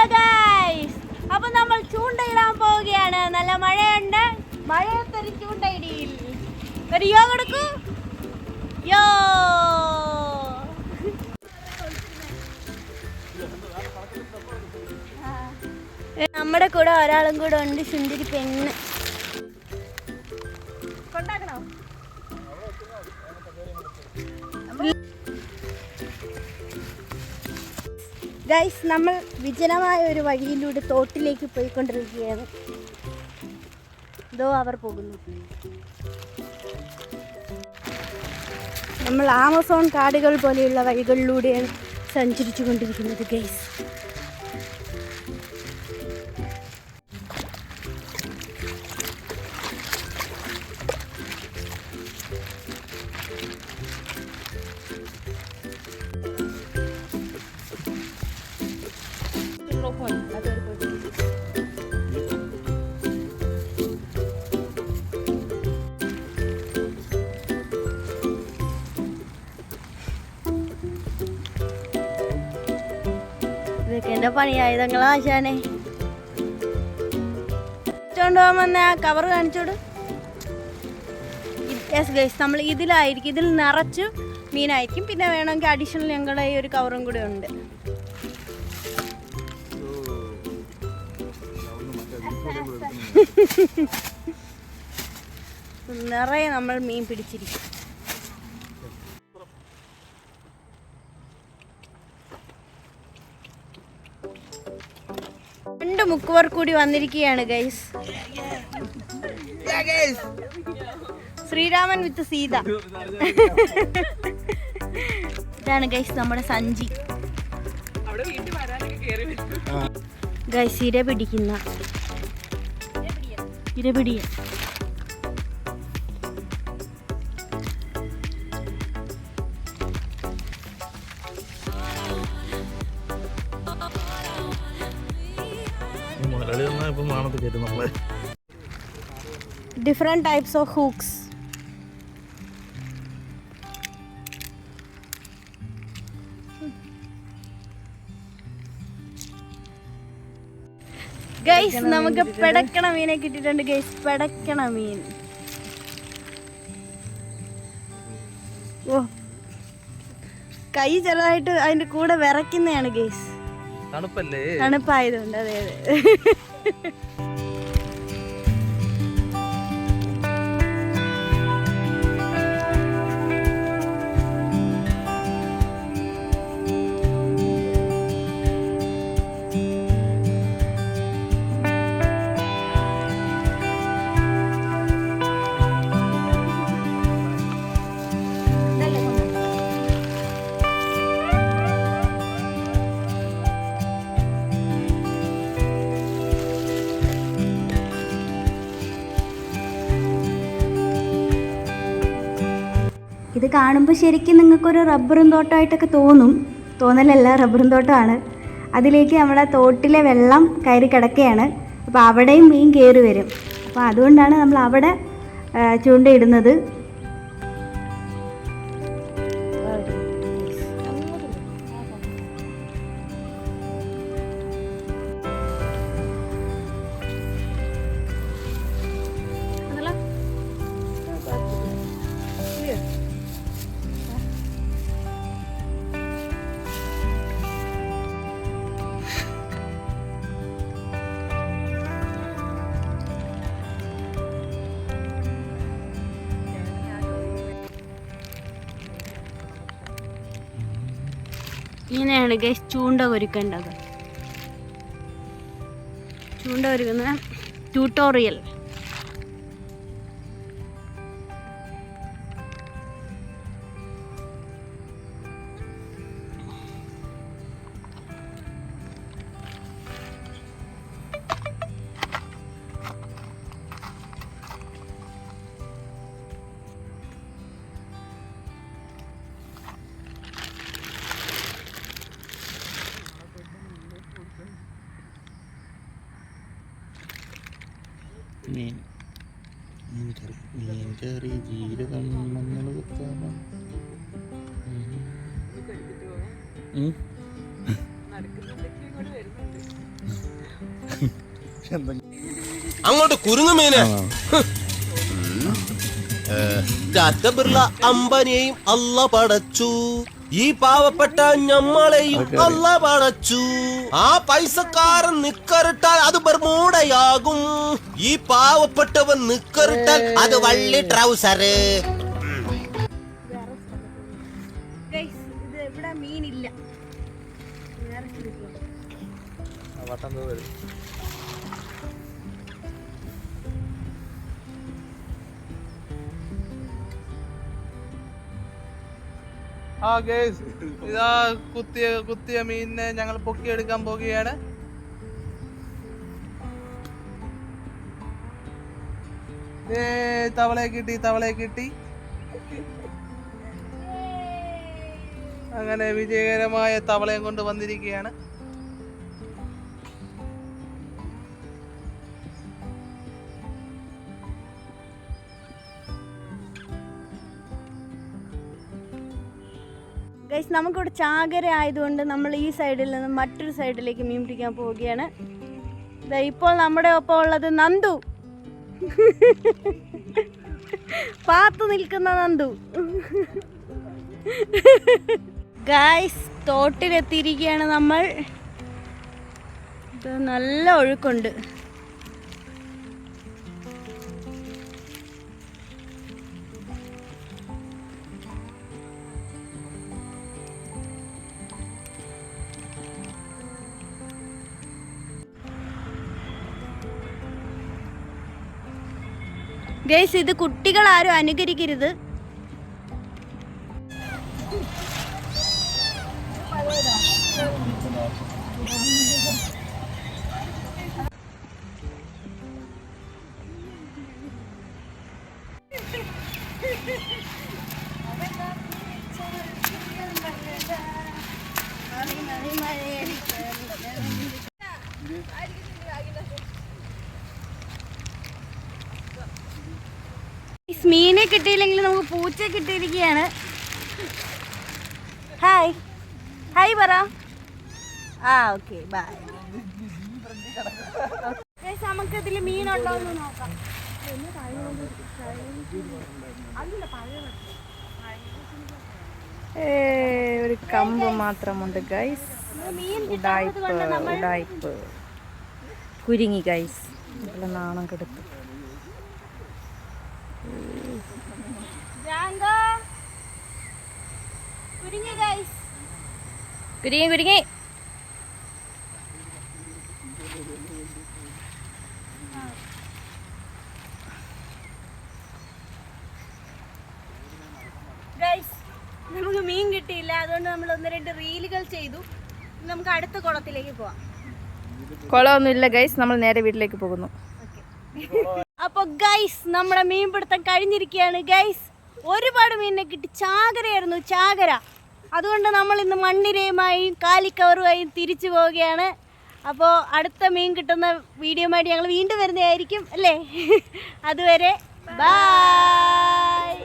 Hello guys അപ്പൊ നമ്മൾ ചൂണ്ടയിടാൻ പോവുകയാണ്. നല്ല മഴയുണ്ട്. മഴയത്തൊരു ചൂണ്ടയിടിയിൽ. ഒരു യോ കൊടുക്കൂ. യോ. നമ്മുടെ കൂടെ ഒരാളും കൂടെ ഉണ്ട്. സുന്ദരി പെണ്ണ്. ഗൈസ് നമ്മൾ വിജനമായ ഒരു വഴിയിലൂടെ തോട്ടിലേക്ക് പോയിക്കൊണ്ടിരിക്കുകയാണ്. ഇതോ അവർ പോകുന്നു. നമ്മൾ ആമസോൺ കാടുകൾ പോലെയുള്ള വഴികളിലൂടെയാണ് സഞ്ചരിച്ചു കൊണ്ടിരിക്കുന്നത് ഗൈസ് എന്റെ പണിയായുധങ്ങളാ ആശാനെ. കൊണ്ടുപോകാൻ വന്ന ആ കവർ കാണിച്ചോട്. യെസ് ഗൈസ് നമ്മൾ ഇതിലായിരിക്കും ഇതിൽ നിറച്ച് മീനായിരിക്കും. പിന്നെ വേണമെങ്കിൽ അഡീഷണൽ ഞങ്ങളുടെ ഈ ഒരു കവറും കൂടെ ഉണ്ട്. നിറയെ നമ്മൾ മീൻ പിടിച്ചിരിക്കും. മുക്കുവർ കൂടി വന്നിരിക്കുകയാണ് ഗൈസ് ശ്രീരാമൻ വിത്ത് സീത. ഇതാണ് ഗൈസ് നമ്മുടെ സഞ്ചി. ഗൈസ് ഇര പിടിക്കുന്ന. ഇര ഇപ്പം മാണത്ത് കയറ്റും നമ്മളെ different types of hooks guys നമുക്ക് പെടക്കണ മീനെ കിട്ടിയിട്ടുണ്ട് ഗൈസ് പെടക്കണ മീൻ ഓ. കൈ ചെറുതായിട്ട് അതിന്റെ കൂടെ വിറയ്ക്കുന്നതാണ് ഗൈസ് തണുപ്പല്ലേ? തണുപ്പായതുകൊണ്ട് അതെ അതെ. ഇത് കാണുമ്പോൾ ശരിക്കും നിങ്ങൾക്കൊരു റബ്ബറും തോട്ടമായിട്ടൊക്കെ തോന്നും. തോന്നലല്ല റബ്ബറും തോട്ടമാണ്. അതിലേക്ക് നമ്മുടെ തോട്ടിലെ വെള്ളം കയറി കിടക്കുകയാണ്. അപ്പോൾ അവിടെയും മീൻ കയറി വരും. അപ്പോൾ അതുകൊണ്ടാണ് നമ്മൾ അവിടെ ചൂണ്ടയിടുന്നത്. ഇങ്ങനെയാണ് ഗൈസ് ചൂണ്ട ഒരുക്കേണ്ടത്. ചൂണ്ട ഒരുക്കുന്ന ട്യൂട്ടോറിയൽ കുത്താമ അങ്ങോട്ട് കുരുങ്ങു മീനെ. ടാറ്റ ബിർള അംബാനിയെയും അല്ല പടച്ചു. ഈ പാവപ്പെട്ട ഞമ്മളെയും അല്ല പടച്ചു. ആ പൈസക്കാരൻ നിക്കറിട്ടാൽ അത് ബർമൂടയാകും ഈ പാവപ്പെട്ടവൻ നിക്കറിട്ടാൽ അത് വള്ളി ട്രൗസർ മീനില്ല. ആ ഗേസ് ഇതാ കുത്തിയ കുത്തിയ മീനിനെ ഞങ്ങൾ പൊക്കിയെടുക്കാൻ പോകുകയാണ് ഏ തവളയെ കിട്ടി തവളെ കിട്ടി. അങ്ങനെ വിജയകരമായ തവളയും കൊണ്ട് വന്നിരിക്കുകയാണ്. ഗൈസ് നമുക്കിവിടെ ചാകര ആയതുകൊണ്ട് നമ്മൾ ഈ സൈഡിൽ നിന്ന് മറ്റൊരു സൈഡിലേക്ക് മീൻ പിടിക്കാൻ പോവുകയാണ്. ഇപ്പോൾ നമ്മുടെ ഒപ്പം ഉള്ളത് നന്ദു. പാത്തു നിൽക്കുന്ന നന്ദു. ഗൈസ് തോട്ടിലെത്തിയിരിക്കുകയാണ് നമ്മൾ. നല്ല ഒഴുക്കുണ്ട്. ഗൈസ് ഇത് കുട്ടികൾ ആരും അനുകരിക്കരുത്. ഗൈസ്, മീനെ കിട്ടിയില്ലെങ്കിൽ നമുക്ക് പൂച്ച കിട്ടിയിരിക്കുകയാണ്. ഹായ് ഹായ് പറ. ആ ഓക്കെ ബൈ നമുക്ക് ഇതിൽ മീനുണ്ടോ എന്ന് നോക്കാം. ഒരു കമ്പ് മാത്രമുണ്ട് ഗൈസ് ഉടായ്പ് ഉടായ്പ്. കുരുങ്ങി ഗൈസ് നാണം കെടുത്തു ജാങ്കോ കുരുങ്ങി ഗൈസ് കുരുങ്ങി കുരുങ്ങി നമുക്ക് മീൻ കിട്ടിയില്ല. അതുകൊണ്ട് നമ്മൾ ഒന്ന് രണ്ട് റീലുകൾ ചെയ്തു. നമുക്ക് അടുത്ത കുളത്തിലേക്ക് പോവാം. കുളമൊന്നുമില്ല ഗൈസ് നമ്മൾ നേരെ വീട്ടിലേക്ക് പോകുന്നു. അപ്പൊ ഗൈസ് നമ്മുടെ മീൻപിടുത്തം കഴിഞ്ഞിരിക്കുകയാണ് ഗൈസ് ഒരുപാട് മീനിനെ കിട്ടി. ചാകരയായിരുന്നു ചാകര. അതുകൊണ്ട് നമ്മൾ ഇന്ന് മണ്ണിരയുമായും കാലിക്കവറുമായും തിരിച്ചു പോവുകയാണ്. അപ്പോൾ അടുത്ത മീൻ കിട്ടുന്ന വീഡിയോമായിട്ട് ഞങ്ങൾ വീണ്ടും വരുന്നതായിരിക്കും അല്ലേ? അതുവരെ ബൈ